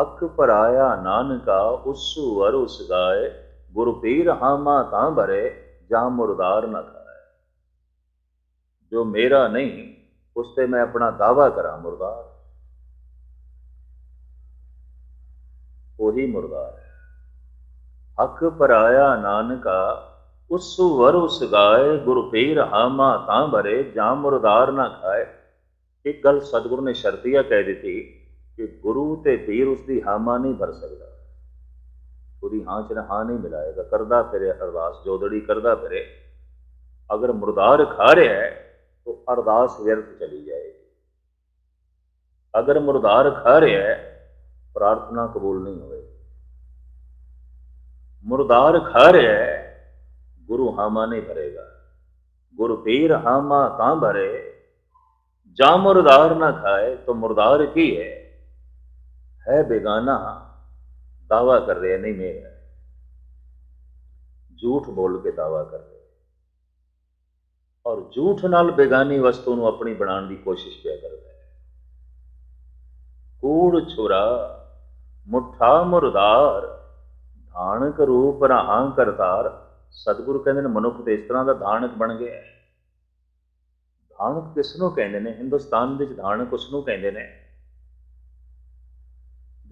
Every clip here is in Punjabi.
ਹੱਕ ਪਰਾਇਆ ਨਾਨਕਾ, ਉਸੂ ਵਰ ਉਸ ਗਾਏ। ਗੁਰ ਪੀਰ ਹਾਮਾ ਤਾਂ ਭਰੇ, ਜਾਂ ਮੁਰਦਾਰ ਨਾ ਖਾਏ। ਜੋ ਮੇਰਾ ਨਹੀਂ, ਉਸ ਤੇ ਮੈਂ ਆਪਣਾ ਦਾਵਾ ਕਰਾਂ ਮੁਰਦਾਰ। ਉਹੀ ਮੁਰਦਾਰ ਹੈ। ਹੱਕ ਪਰਾਇਆ ਨਾਨਕਾ, ਉਸੂ ਵਰ ਉਸ ਗਾਏ। ਗੁਰ ਪੀਰ ਹਾਮਾ ਤਾਂ ਭਰੇ, ਜਾਂ ਮੁਰਦਾਰ ਨਾ ਖਾਏ। ਇੱਕ ਗੱਲ ਸਤਿਗੁਰ ਨੇ ਸ਼ਰਤੀਆ ਕਹਿ ਦਿੱਤੀ। ਕਿ ਗੁਰੂ ਤੇ ਪੀਰ ਉਸ ਦੀ ਹਾਮਾ ਨਹੀਂ ਭਰ ਸਕਦਾ। ਉਹਦੀ ਹਾਂ ਚ ਹਾਂ ਨਹੀਂ ਮਿਲਾਏਗਾ। ਕਰਦਾ ਫਿਰੇ ਅਰਦਾਸ, ਜੋਦੜੀ ਕਰਦਾ ਫਿਰੇ। ਅਗਰ ਮੁਰਦਾਰ ਖਾ ਰਿਹਾ ਹੈ ਤਾਂ ਅਰਦਾਸ ਵਿਅਰਥ ਚਲੀ ਜਾਏਗੀ। ਅਗਰ ਮੁਰਦਾਰ ਖਾ ਰਿਹਾ ਹੈ, ਪ੍ਰਾਰਥਨਾ ਕਬੂਲ ਨਹੀਂ ਹੋਵੇ ਮੁਰਦਾਰ ਖਾ ਰਿਹਾ ਹੈ, ਗੁਰੂ ਹਾਮਾ ਨਹੀਂ ਭਰੇਗਾ। ਗੁਰੂ ਪੀਰ ਹਾਮਾ ਤਾਂ ਭਰੇ, ਜਾਂ ਮੁਰਦਾਰ ਨਾ ਖਾਏ, ਤਾਂ ਮੁਰਦਾਰ ਕੀ ਹੈ? ਹੈ ਬੇਗਾਨਾ, ਦਾਵਾ ਕਰ ਰਿਹਾ ਨਹੀਂ ਮੇਰਾ ਝੂਠ ਬੋਲ ਕੇ ਦਾਵਾ ਕਰ ਰਿਹਾ ਔਰ ਝੂਠ ਨਾਲ ਬੇਗਾਨੀ ਵਸਤੂ ਨੂੰ ਆਪਣੀ ਬਣਾਉਣ ਦੀ ਕੋਸ਼ਿਸ਼ ਪਿਆ ਕਰਦਾ ਹੈ। ਕੂੜ ਛੁਰਾ, ਮੁੱਠਾ ਮੁਰਦਾਰ, ਧਾਨਕ ਰੂਪ ਰਹਾਂ ਕਰਤਾਰ ਸਤਿਗੁਰੂ ਕਹਿੰਦੇ ਨੇ ਮਨੁੱਖ ਤੇ ਇਸ ਤਰ੍ਹਾਂ ਦਾ ਧਾਨਕ ਬਣ ਗਿਆ ਹੈ। ਧਾਨਕ ਕਿਸ ਨੂੰ ਕਹਿੰਦੇ ਨੇ? ਹਿੰਦੁਸਤਾਨ ਵਿੱਚ ਧਾਨਕ ਉਸ ਨੂੰ ਕਹਿੰਦੇ ਨੇ।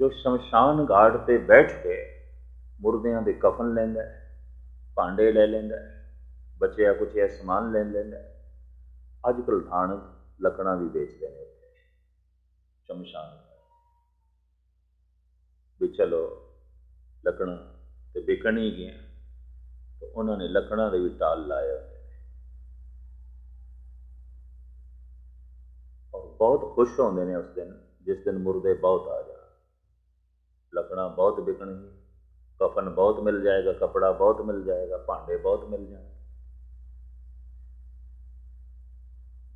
ਜੋ ਸ਼ਮਸ਼ਾਨ ਘਾਟ ਤੇ ਬੈਠ ਕੇ ਮੁਰਦਿਆਂ ਦੇ ਕਫਨ ਲੈਂਦਾ ਭਾਂਡੇ ਲੈ ਲੈਂਦਾ ਬਚਿਆ ਕੁਛ ਇਹ ਸਮਾਨ ਲੈ ਲੈਂਦਾ ਅੱਜ ਕੱਲ੍ਹ ਥਾਣ ਲੱਕੜਾਂ ਵੀ ਵੇਚਦੇ ਨੇ ਸ਼ਮਸ਼ਾਨ ਵੀ ਚਲੋ ਲੱਕੜਾਂ ਤੇ ਵਿਕਣ ਹੀ ਗਈਆਂ ਤਾਂ ਉਹਨਾਂ ਨੇ ਲੱਕੜਾਂ ਦੇ ਵੀ ਟਾਲ ਲਾਏ ਹੁੰਦੇ ਨੇ। ਔਰ ਬਹੁਤ ਖੁਸ਼ ਹੁੰਦੇ ਨੇ ਉਸ ਦਿਨ, ਜਿਸ ਦਿਨ ਮੁਰਦੇ ਬਹੁਤ ਆ ਜਾਣ ਲੱਕੜਾਂ ਬਹੁਤ ਵਿਕਣਗੀਆਂ ਕਫਨ ਬਹੁਤ ਮਿਲ ਜਾਏਗਾ, ਕਪੜਾ ਬਹੁਤ ਮਿਲ ਜਾਏਗਾ, ਭਾਂਡੇ ਬਹੁਤ ਮਿਲ ਜਾਣਗੇ।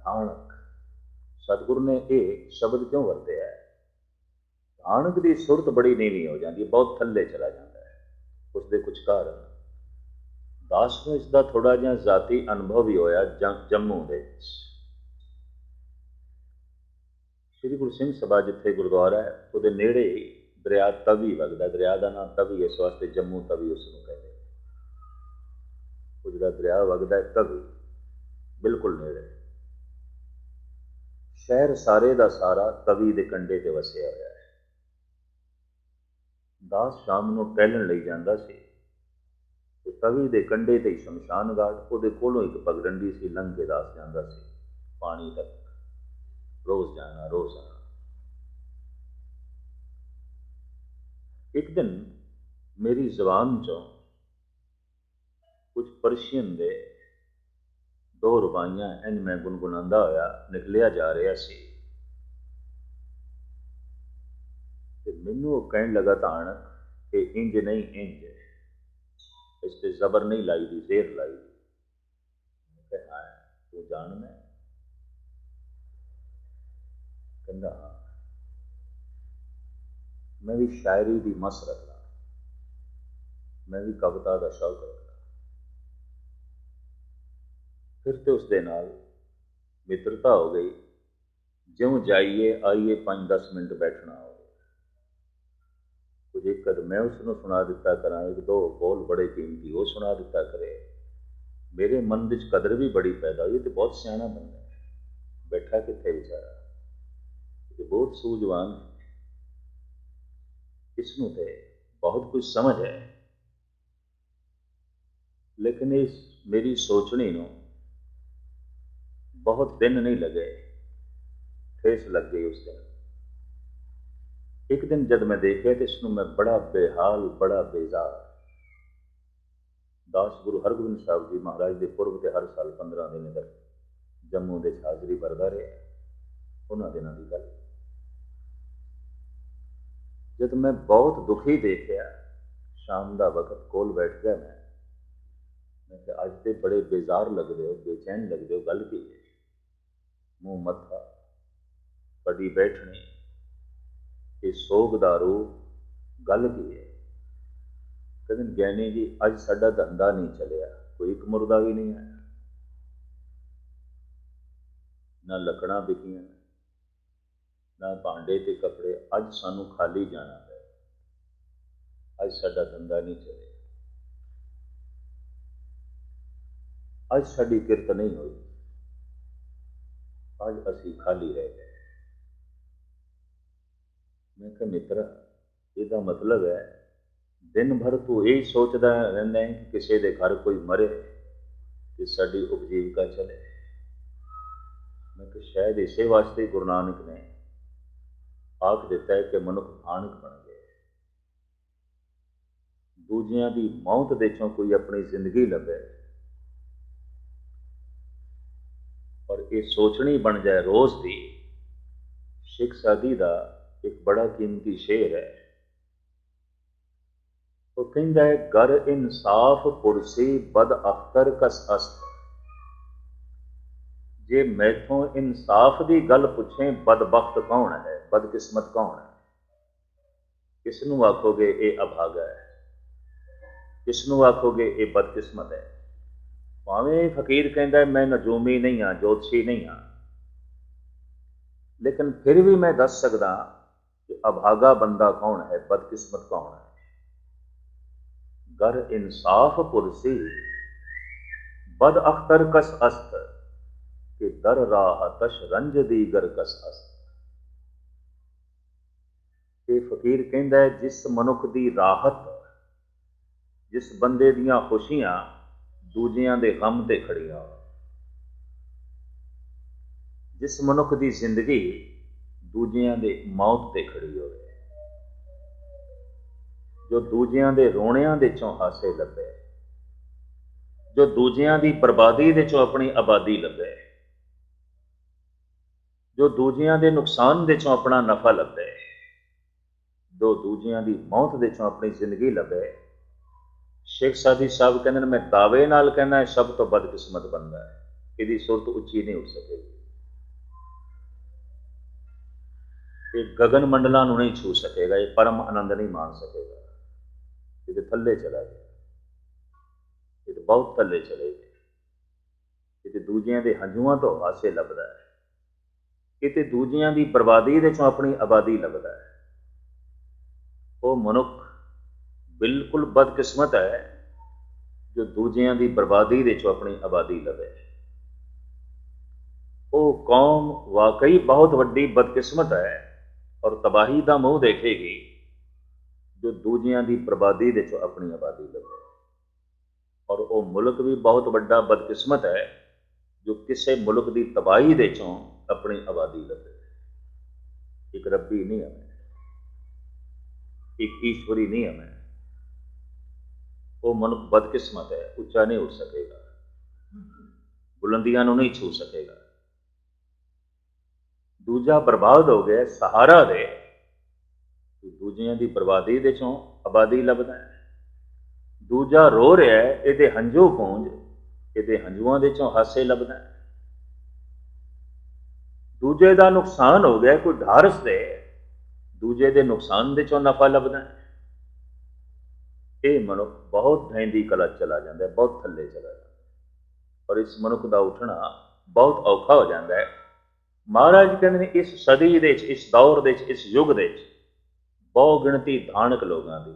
ਧਾਨਕ ਸਤਿਗੁਰੂ ਨੇ ਇਹ ਸ਼ਬਦ ਕਿਉਂ ਵਰਤਿਆ ਹੈ? ਧਾਨਕ ਦੀ ਸੁਰਤ ਬੜੀ ਨੀਵੀਂ ਹੋ ਜਾਂਦੀ ਹੈ, ਬਹੁਤ ਥੱਲੇ ਚਲਾ ਜਾਂਦਾ ਹੈ। ਉਸ ਦੇ ਕੁਝ ਕਾਰਨ। ਦਾਸ ਨੂੰ ਇਸ ਦਾ ਥੋੜਾ ਜਿਹਾ ਜ਼ਾਤੀ ਅਨੁਭਵ ਹੀ ਹੋਇਆ ਜੰਮੂ ਦੇ ਵਿੱਚ। ਸ੍ਰੀ ਗੁਰੂ ਸਿੰਘ ਸਭਾ ਜਿੱਥੇ ਗੁਰਦੁਆਰਾ ਹੈ, ਉਹਦੇ ਨੇੜੇ ਹੀ ਦਰਿਆ ਤਵੀ ਵਗਦਾ, ਦਰਿਆ ਦਾ ਨਾਮ ਤਵੀ ਇਸ ਵਾਸਤੇ ਜੰਮੂ ਤਵੀ ਉਸ ਨੂੰ ਕਹਿੰਦੇ ਉਹ ਜਿਹੜਾ ਦਰਿਆ ਵਗਦਾ ਹੈ ਤਵੀ ਬਿਲਕੁਲ ਨੇੜੇ। ਸ਼ਹਿਰ ਸਾਰੇ ਦਾ ਸਾਰਾ ਤਵੀ ਦੇ ਕੰਢੇ ਤੇ ਵਸਿਆ ਹੋਇਆ ਹੈ। ਦਾਸ ਸ਼ਾਮ ਨੂੰ ਟਹਿਲਣ ਲਈ ਜਾਂਦਾ ਸੀ। ਤੇ ਤਵੀ ਦੇ ਕੰਢੇ ਤੇ ਸ਼ਮਸ਼ਾਨ ਘਾਟ ਉਹਦੇ ਕੋਲੋਂ ਇੱਕ ਪਗਡੰਡੀ ਸੀ, ਲੰਘ ਕੇ ਦਾਸ ਜਾਂਦਾ ਸੀ, ਪਾਣੀ ਤੱਕ। ਰੋਜ਼ ਜਾਣਾ, ਰੋਜ਼ ਆਣਾ ਇੱਕ ਦਿਨ ਮੇਰੀ ਜ਼ੁਬਾਨ ਚੋਂ ਕੁਝ ਪਰਸ਼ੀਅਨ ਦੇ ਦੋ ਰੁਬਾਈਆਂ ਇੰਜ ਮੈਂ ਗੁੰਗੁਣਾਉਂਦਾ ਹੋਇਆ ਨਿਕਲਿਆ ਜਾ ਰਿਹਾ ਸੀ। ਤੇ ਮੈਨੂੰ ਉਹ ਕਹਿਣ ਲੱਗਾ ਤਾਂ ਕਿ ਇੰਜ ਨਹੀਂ ਇੰਜ, ਇਸ ਤੇ ਜ਼ਬਰ ਨਹੀਂ ਲਾਈ ਦੀ ਜ਼ੇਰ ਲਾਈ ਦੀ ਕਿਹਾ ਤੂੰ ਜਾਣਦਾ ਕਹਿੰਦਾ, ਹਾਂ। ਮੈਂ ਵੀ ਸ਼ਾਇਰੀ ਦੀ ਮਸ ਰੱਖਦਾ। ਮੈਂ ਵੀ ਕਵਿਤਾ ਦਾ ਸ਼ੌਕ ਰੱਖਦਾ। ਫਿਰ ਤੇ ਉਸ ਦੇ ਨਾਲ ਮਿੱਤਰਤਾ ਹੋ ਗਈ। ਜਿਉਂ ਜਾਈਏ, ਆਈਏ 5-10 ਮਿੰਟ ਬੈਠਣਾ ਹੋ ਕੁਝ ਇੱਕ ਮੈਂ ਉਸ ਨੂੰ ਸੁਣਾ ਦਿੱਤਾ ਕਰਾਂ, ਇੱਕ ਦੋ ਬੋਲ ਬੜੇ ਕੀਮਤੀ ਉਹ ਸੁਣਾ ਦਿੱਤਾ ਕਰੇ। ਮੇਰੇ ਮਨ ਵਿੱਚ ਕਦਰ ਵੀ ਬੜੀ ਪੈਦਾ ਹੋਈ ਤੇ ਬਹੁਤ ਸਿਆਣਾ ਬੰਦਾ ਬੈਠਾ ਕਿੱਥੇ ਵਿਚਾਰਾ? ਤੇ ਬਹੁਤ ਸੂਝਵਾਨ ਇਸ ਨੂੰ ਤੇ ਬਹੁਤ ਕੁਝ ਸਮਝ ਹੈ ਲੇਕਿਨ ਇਸ ਮੇਰੀ ਸੋਚਣੀ ਨੂੰ ਬਹੁਤ ਦਿਨ ਨਹੀਂ ਲੱਗੇ ਠੇਸ ਲੱਗ ਗਈ ਉਸ ਦਿਨ ਇੱਕ ਦਿਨ ਜਦ ਮੈਂ ਦੇਖਿਆ ਤੇ ਇਸ ਨੂੰ ਮੈਂ ਬੜਾ ਬੇਹਾਲ ਬੜਾ ਬੇਜ਼ਾਰ ਦਾਸ ਗੁਰੂ ਹਰਗੋਬਿੰਦ ਸਾਹਿਬ ਜੀ ਮਹਾਰਾਜ ਦੇ ਪੁਰਬ ਤੇ ਹਰ ਸਾਲ 15 ਦਿਨ ਤੱਕ ਜੰਮੂ ਦੇ ਹਾਜ਼ਰੀ ਵਰਦਾ ਰਿਹਾ ਉਹਨਾਂ ਦਿਨਾਂ ਦੀ ਗੱਲ ਜਦ ਮੈਂ ਬਹੁਤ ਦੁਖੀ ਦੇਖਿਆ, ਸ਼ਾਮ ਦਾ ਵਕਤ ਕੋਲ ਬੈਠ ਗਿਆ ਮੈਂ। ਮੈਂ ਕਿਹਾ, ਅੱਜ ਤੇ ਬੜੇ ਬੇਜ਼ਾਰ ਲੱਗਦੇ ਹੋ, ਬੇਚੈਨ ਲੱਗਦੇ ਹੋ, ਗੱਲ ਕੀ ਹੈ? ਮੂੰਹ ਮੱਥਾ, ਪੜੀ ਬੈਠਣੀ ਇਹ ਸੋਗ ਦਾ ਰੂਪ, ਗੱਲ ਕੀ ਹੈ? ਕਹਿੰਦੇ ਗਿਆਨੀ ਜੀ, ਅੱਜ ਸਾਡਾ ਧੰਦਾ ਨਹੀਂ ਚੱਲਿਆ, ਕੋਈ ਇੱਕ ਮੁਰਦਾ ਵੀ ਨਹੀਂ ਆਇਆ। ਨਾ ਲੱਕੜਾਂ ਵਿਕੀਆਂ ਨਾ ਭਾਂਡੇ ਤੇ ਕੱਪੜੇ, ਅੱਜ ਸਾਨੂੰ ਖਾਲੀ ਜਾਣਾ ਹੈ ਅੱਜ ਸਾਡਾ ਧੰਦਾ ਨਹੀਂ ਚੱਲਿਆ। ਅੱਜ ਸਾਡੀ ਕਿਰਤ ਨਹੀਂ ਹੋਈ। ਅੱਜ ਅਸੀਂ ਖਾਲੀ ਰਹਿ ਗਏ। ਮੈਂ ਕਿਹਾ, ਮਿੱਤਰ, ਇਹਦਾ ਮਤਲਬ ਹੈ, ਦਿਨ ਭਰ ਤੂੰ ਇਹ ਸੋਚਦਾ ਰਹਿੰਦਾ ਹੈ ਕਿ ਕਿਸੇ ਦੇ ਘਰ ਕੋਈ ਮਰੇ ਤੇ ਸਾਡੀ ਉਪਜੀਵਿਕਾ ਚਲੇ। ਮੈਂ ਕਿਹਾ, ਸ਼ਾਇਦ ਇਸੇ ਵਾਸਤੇ ਗੁਰੂ ਨਾਨਕ ਨੇ ਆਖ ਦਿੱਤਾ ਹੈ ਕਿ ਮਨੁੱਖ ਆਣਕ ਬਣ ਗਿਆ ਦੂਜਿਆਂ ਦੀ ਮੌਤ ਦੇ ਚੋਂ ਕੋਈ ਆਪਣੀ ਜ਼ਿੰਦਗੀ ਲੱਭੇ। ਔਰ ਇਹ ਸੋਚਣੀ ਬਣ ਜਾਏ ਰੋਜ਼ ਦੀ, ਸਿੱਖ ਸਾਦੀ ਦਾ ਇੱਕ ਬੜਾ ਕੀਮਤੀ ਸ਼ੇਰ ਹੈ। ਉਹ ਕਹਿੰਦਾ ਹੈ ਗਰ ਇਨਸਾਫ ਪੁਰਸੀ ਬਦ ਅਖਤਰ ਕਸ ਅਸਤ। ਜੇ ਮੈਥੋਂ ਇਨਸਾਫ ਦੀ ਗੱਲ ਪੁੱਛੇ, ਬਦਬਖਤ ਕੌਣ ਹੈ? ਬਦਕਿਸਮਤ ਕੌਣ ਹੈ ਕਿਸ ਨੂੰ ਆਖੋਗੇ ਇਹ ਅਭਾਗਾ ਹੈ ਕਿਸ ਨੂੰ ਆਖੋਗੇ ਇਹ ਬਦਕਿਸਮਤ ਹੈ ਭਾਵੇਂ ਫਕੀਰ ਕਹਿੰਦਾ ਮੈਂ ਨਜੂਮੀ ਨਹੀਂ ਹਾਂ ਜੋਤਸ਼ੀ ਨਹੀਂ ਹਾਂ ਲੇਕਿਨ ਫਿਰ ਵੀ ਮੈਂ ਦੱਸ ਸਕਦਾ ਕਿ ਅਭਾਗਾ ਬੰਦਾ ਕੌਣ ਹੈ ਬਦਕਿਸਮਤ ਕੌਣ ਹੈ ਗਰ ਇਨਸਾਫ ਪੁਰਸੀ ਬਦ ਅਖਤਰ ਕਸ ਅਸਤ ਕਿ ਦਰ ਰਾਹ ਤਸ਼ ਰੰਜ ਦੀ ਗਰ ਕਸ ਅਸਤ ਇਹ ਫਕੀਰ ਕਹਿੰਦਾ ਹੈ, ਜਿਸ ਮਨੁੱਖ ਦੀ ਰਾਹਤ, ਜਿਸ ਬੰਦੇ ਦੀਆਂ ਖੁਸ਼ੀਆਂ ਦੂਜਿਆਂ ਦੇ ਗਮ ਤੇ ਖੜੀਆਂ। ਜਿਸ ਮਨੁੱਖ ਦੀ ਜ਼ਿੰਦਗੀ ਦੂਜਿਆਂ ਦੇ ਮੌਤ ਤੇ ਖੜੀ ਹੋਵੇ। ਜੋ ਦੂਜਿਆਂ ਦੇ ਰੋਣਿਆਂ ਦੇ ਚੋਂ ਹਾਸੇ ਲੱਭੇ। ਜੋ ਦੂਜਿਆਂ ਦੀ ਬਰਬਾਦੀ ਦੇ ਚੋਂ ਆਪਣੀ ਆਬਾਦੀ ਲੱਭੇ। ਜੋ ਦੂਜਿਆਂ ਦੇ ਨੁਕਸਾਨ ਦੇ ਚੋਂ ਆਪਣਾ ਨਫਾ ਲੱਭੇ। ਦੋ ਦੂਜਿਆਂ ਦੀ ਮੌਤ ਦੇ ਚੋਂ ਆਪਣੀ ਜ਼ਿੰਦਗੀ ਲੱਭੇ। ਸ਼ੇਖ ਸਾਦੀ ਸਾਹਿਬ ਕਹਿੰਦੇ ਨੇ, ਮੈਂ ਦਾਅਵੇ ਨਾਲ ਕਹਿੰਦਾ ਸਭ ਤੋਂ ਬਦਕਿਸਮਤ ਬੰਦਾ ਹੈ। ਇਹਦੀ ਸੁਰਤ ਉੱਚੀ ਨਹੀਂ ਉੱਠ ਸਕੇਗੀ ਇਹ ਗगन ਮੰਡਲਾਂ ਨੂੰ ਨਹੀਂ ਛੂ ਸਕੇਗਾ, ਇਹ ਪਰਮ ਆਨੰਦ ਨਹੀਂ ਮਾਣ ਸਕੇਗਾ। ਇਹਦੇ ਥੱਲੇ ਚਲਾ ਗਿਆ। ਇਹ ਤਾਂ ਬਹੁਤ ਥੱਲੇ ਚਲੇ ਗਏ ਇਹ ਤੇ ਦੂਜਿਆਂ ਦੇ ਹੰਝੂਆਂ ਤੋਂ ਹਾਸੇ ਲੱਭਦਾ ਹੈ। ਇਹ ਤੇ ਦੂਜਿਆਂ ਦੀ ਬਰਬਾਦੀ ਦੇ ਚੋਂ ਆਪਣੀ ਆਬਾਦੀ ਲੱਭਦਾ ਹੈ। ਉਹ ਮਨੁੱਖ ਬਿਲਕੁਲ ਬਦਕਿਸਮਤ ਹੈ ਜੋ ਦੂਜਿਆਂ ਦੀ ਬਰਬਾਦੀ ਦੇ ਚੋਂ ਆਪਣੀ ਆਬਾਦੀ ਲਵੇ। ਉਹ ਕੌਮ ਵਾਕਈ ਬਹੁਤ ਵੱਡੀ ਬਦਕਿਸਮਤ ਹੈ ਔਰ ਤਬਾਹੀ ਦਾ ਮੂੰਹ ਦੇਖੇਗੀ ਜੋ ਦੂਜਿਆਂ ਦੀ ਬਰਬਾਦੀ ਦੇ ਚੋਂ ਆਪਣੀ ਆਬਾਦੀ ਲਵੇ। ਔਰ ਉਹ ਮੁਲਕ ਵੀ ਬਹੁਤ ਵੱਡਾ ਬਦਕਿਸਮਤ ਹੈ ਜੋ ਕਿਸੇ ਮੁਲਕ ਦੀ ਤਬਾਹੀ ਦੇ ਚੋਂ ਆਪਣੀ ਆਬਾਦੀ ਲਵੇ। ਇੱਕ ਰੱਬੀ ਨਹੀਂ ਹੈ ਇੱਕ ਈਸ਼ਵਰੀ ਨਹੀਂ ਹੈ ਉਹ ਮਨੁੱਖ ਬਦਕਿਸਮਤ ਹੈ, ਉੱਚਾ ਨਹੀਂ ਉੱਠ ਸਕੇਗਾ। ਬੁਲੰਦੀਆਂ ਨੂੰ ਨਹੀਂ ਛੂ ਸਕੇਗਾ। ਦੂਜਾ ਬਰਬਾਦ ਹੋ ਗਿਆ ਸਹਾਰਾ ਦੇ। ਦੂਜਿਆਂ ਦੀ ਬਰਬਾਦੀ ਦੇ ਚੋਂ ਆਬਾਦੀ ਲੱਭਦਾ ਹੈ। ਦੂਜਾ ਰੋ ਰਿਹਾ ਹੈ, ਇਹਦੇ ਹੰਝੂ ਪੂੰਝ ਇਹਦੇ ਹੰਝੂਆਂ ਦੇ ਚੋਂ ਹਾਸੇ ਲੱਭਦਾ ਹੈ। ਦੂਜੇ ਦਾ ਨੁਕਸਾਨ ਹੋ ਗਿਆ ਕੋਈ ਢਾਰਸ ਦੇ। ਦੂਜੇ ਦੇ ਨੁਕਸਾਨ ਦੇ ਚੋਂ ਨਫਾ ਲੱਭਦਾ ਇਹ ਮਨੁੱਖ ਬਹੁਤ ਭੈਂਦੀ ਕਲਾ ਚਲਾ ਜਾਂਦਾ ਹੈ, ਬਹੁਤ ਥੱਲੇ ਚਲਾ ਜਾਂਦਾ ਔਰ ਇਸ ਮਨੁੱਖ ਦਾ ਉੱਠਣਾ ਬਹੁਤ ਔਖਾ ਹੋ ਜਾਂਦਾ ਹੈ। ਮਹਾਰਾਜ ਕਹਿੰਦੇ ਨੇ, ਇਸ ਸਦੀ ਦੇ ਵਿੱਚ ਇਸ ਦੌਰ ਦੇ ਵਿੱਚ ਇਸ ਯੁੱਗ ਦੇ ਵਿੱਚ ਬਹੁ ਗਿਣਤੀ ਧਾਨਕ ਲੋਕਾਂ ਦੀ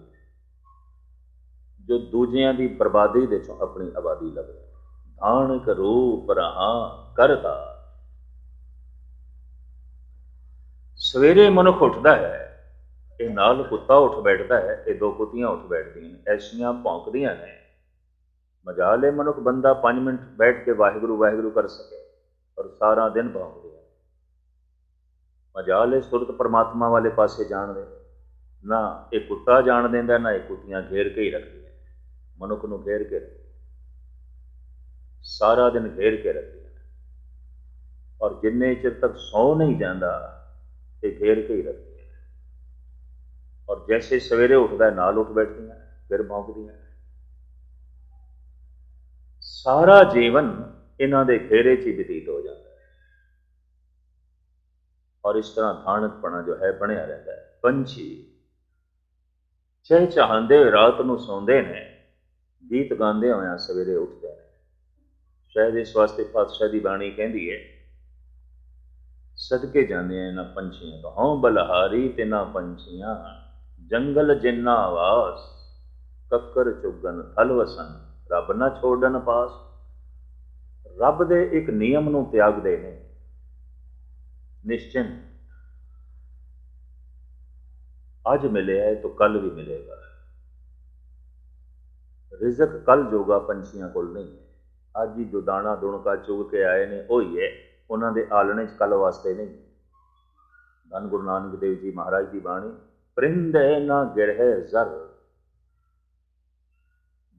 ਜੋ ਦੂਜਿਆਂ ਦੀ ਬਰਬਾਦੀ ਦੇ ਚੋਂ ਆਪਣੀ ਆਬਾਦੀ ਲੱਭਦੇ ਧਾਨਕ ਰੂਪ ਰਹਾ ਕਰਦਾ ਸਵੇਰੇ ਮਨੁੱਖ ਉੱਠਦਾ ਹੈ, ਇਹ ਨਾਲ ਕੁੱਤਾ ਉੱਠ ਬੈਠਦਾ ਹੈ, ਇਹ ਦੋ ਕੁੱਤੀਆਂ ਉੱਠ ਬੈਠਦੀਆਂ ਨੇ, ਐਸੀਆਂ ਭੌਂਕਦੀਆਂ ਨੇ। ਮਜਾਲੇ ਮਨੁੱਖ ਬੰਦਾ 5 ਮਿੰਟ ਬੈਠ ਕੇ ਵਾਹਿਗੁਰੂ ਵਾਹਿਗੁਰੂ ਕਰ ਸਕੇ ਔਰ ਸਾਰਾ ਦਿਨ ਭੌਂਕਦੇ ਆ। ਮਜਾਲੇ ਸੁਰਤ ਪਰਮਾਤਮਾ ਵਾਲੇ ਪਾਸੇ ਜਾਣ ਦੇ, ਨਾ ਇਹ ਕੁੱਤਾ ਜਾਣ ਦਿੰਦਾ, ਨਾ ਇਹ ਕੁੱਤੀਆਂ ਘੇਰ ਕੇ ਹੀ ਰੱਖਦੀਆਂ ਮਨੁੱਖ ਨੂੰ ਘੇਰ ਕੇ ਸਾਰਾ ਦਿਨ ਘੇਰ ਕੇ ਰੱਖਦੀਆਂ ਔਰ ਜਿੰਨੇ ਚਿਰ ਤੱਕ ਸੌ ਨਹੀਂ ਜਾਂਦਾ ਇਹ ਘੇਰ ਕੇ ਹੀ। ਰੱਖਦੀਆਂ ਔਰ ਜੈਸੇ ਸਵੇਰੇ ਉੱਠਦਾ ਨਾਲ ਉੱਠ ਬੈਠਦੀਆਂ ਫਿਰ ਭੌਂਕਦੀਆਂ ਸਾਰਾ ਜੀਵਨ ਇਹਨਾਂ ਦੇ ਘੇਰੇ 'ਚ ਹੀ ਬਤੀਤ ਹੋ ਜਾਂਦਾ ਹੈ। ਔਰ ਇਸ ਤਰ੍ਹਾਂ ਥਾਣਕਪਣਾ ਜੋ ਹੈ, ਬਣਿਆ ਰਹਿੰਦਾ ਹੈ। ਪੰਛੀ ਚਹਿ ਚਾਹੰਦੇ ਰਾਤ ਨੂੰ ਸੌਂਦੇ ਨੇ, ਗੀਤ ਗਾਉਂਦੇ ਹੋਇਆਂ ਸਵੇਰੇ ਉੱਠਦੇ ਨੇ। ਸ਼ਾਇਦ ਇਸ ਵਾਸਤੇ ਪਾਤਸ਼ਾਹ ਦੀ ਬਾਣੀ ਕਹਿੰਦੀ ਹੈ ਸਦਕੇ ਜਾਂਦੇ ਆ ਇਹਨਾਂ ਪੰਛੀਆਂ ਤੋਂ। ਹਉ ਬਲਹਾਰੀ ਤੇ ਨਾ ਪੰਛੀਆਂ ਜੰਗਲ ਜਿੰਨਾ ਆਵਾਸ, ਕੱਕਰ ਚੁਗਨ ਥਲ ਵਸਨ ਰੱਬ ਨਾ ਛੋੜਨ ਪਾਸ। ਰੱਬ ਦੇ ਇੱਕ ਨਿਯਮ ਨੂੰ ਤਿਆਗਦੇ ਨੇ। ਨਿਸ਼ਚਿੰਤ। ਅੱਜ ਮਿਲਿਆ ਹੈ ਤਾਂ ਕੱਲ ਵੀ ਮਿਲੇਗਾ। ਰਿਜ਼ਕ ਕੱਲ ਜੋਗਾ ਪੰਛੀਆਂ ਕੋਲ ਨਹੀਂ ਹੈ। ਅੱਜ ਹੀ ਜੋ ਦਾਣਾ ਦੁਣਕਾ ਚੁਗ ਕੇ ਆਏ ਨੇ, ਉਹ ਹੀ ਹੈ। ਉਹਨਾਂ ਦੇ ਆਲਣੇ 'ਚ ਕੱਲ ਵਾਸਤੇ ਨਹੀਂ। ਧੰਨ ਗੁਰੂ ਨਾਨਕ ਦੇਵ ਜੀ ਮਹਾਰਾਜ ਦੀ ਬਾਣੀ, ਪ੍ਰਿੰਦੇ ਨਾ ਗਿਰਹਿ ਜ਼ਰ।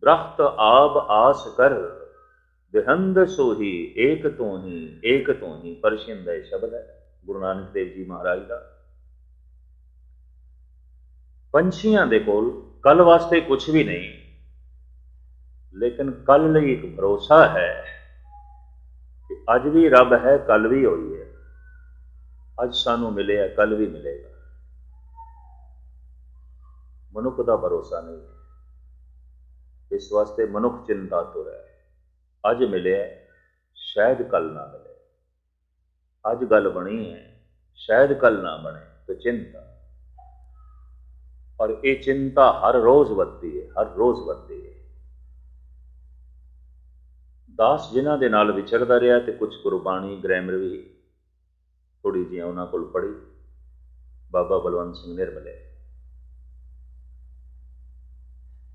ਦਰਖਤ ਆਬ ਆਸ ਕਰ ਬਿਹੰਦ ਸੋਹੀ ਏਕ ਤੋਂ ਹੀ ਏਕ ਤੋਂ ਹੀ ਪਰਸ਼ਿੰਦ ਹੈ ਸ਼ਬਦ ਹੈ, ਗੁਰੂ ਨਾਨਕ ਦੇਵ ਜੀ ਮਹਾਰਾਜ ਦਾ। ਪੰਛੀਆਂ ਦੇ ਕੋਲ ਕੱਲ ਵਾਸਤੇ ਕੁਝ ਵੀ ਨਹੀਂ, ਲੇਕਿਨ ਕੱਲ ਲਈ ਇੱਕ ਭਰੋਸਾ ਹੈ ਅੱਜ ਵੀ ਰੱਬ ਹੈ, ਕੱਲ ਵੀ ਹੋਈ ਹੈ। ਅੱਜ ਸਾਨੂੰ ਮਿਲਿਆ, ਕੱਲ ਵੀ ਮਿਲੇਗਾ। ਮਨੁੱਖ ਦਾ ਭਰੋਸਾ ਨਹੀਂ ਹੈ। ਇਸ ਵਾਸਤੇ ਮਨੁੱਖ ਚਿੰਤਾ ਤੁਰ ਹੈ। ਅੱਜ ਮਿਲਿਆ, ਸ਼ਾਇਦ ਕੱਲ ਨਾ ਮਿਲੇ। ਅੱਜ ਗੱਲ ਬਣੀ ਹੈ, ਸ਼ਾਇਦ ਕੱਲ ਨਾ ਬਣੇ, ਤੇ ਚਿੰਤਾ। ਔਰ ਇਹ ਚਿੰਤਾ ਹਰ ਰੋਜ਼ ਵੱਧਦੀ ਹੈ, ਹਰ ਰੋਜ਼ ਵੱਧਦੀ ਹੈ। ਦਾਸ ਜਿਨ੍ਹਾਂ ਦੇ ਨਾਲ ਵਿਚਰਦਾ ਰਿਹਾ ਤੇ ਕੁਝ ਗੁਰਬਾਣੀ, ਗ੍ਰਾਮਰ ਵੀ ਥੋੜੀ ਜਿਹੀ ਉਹਨਾਂ ਕੋਲ ਪੜ੍ਹੀ। ਬਾਬਾ ਬਲਵੰਤ ਸਿੰਘ ਨਿਰਮਲੇ।